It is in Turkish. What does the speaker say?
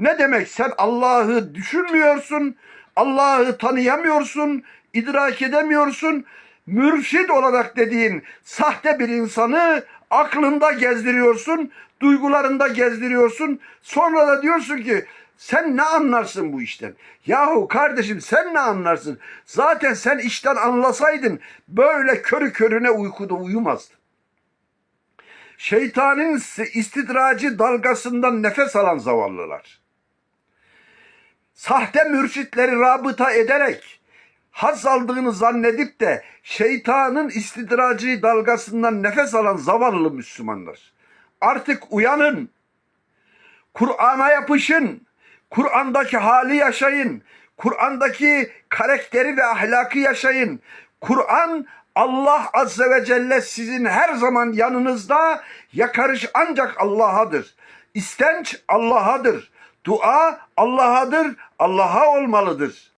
Ne demek sen Allah'ı düşünmüyorsun, Allah'ı tanıyamıyorsun, idrak edemiyorsun. Mürşid olarak dediğin sahte bir insanı aklında gezdiriyorsun, duygularında gezdiriyorsun. Sonra da diyorsun ki sen ne anlarsın bu işten? Yahu kardeşim sen ne anlarsın? Zaten sen işten anlasaydın böyle körü körüne uykuda uyumazdın. Şeytanın istidracı dalgasından nefes alan zavallılar. Sahte mürşitleri rabıta ederek haz aldığını zannedip de şeytanın istidracı dalgasından nefes alan zavallı Müslümanlar. Artık uyanın. Kur'an'a yapışın. Kur'an'daki hali yaşayın. Kur'an'daki karakteri ve ahlakı yaşayın. Kur'an Allah Azze ve Celle sizin her zaman yanınızda yakarış ancak Allah'adır. İstenç Allah'adır. Dua Allah'adır. Allah'a olmalıdır.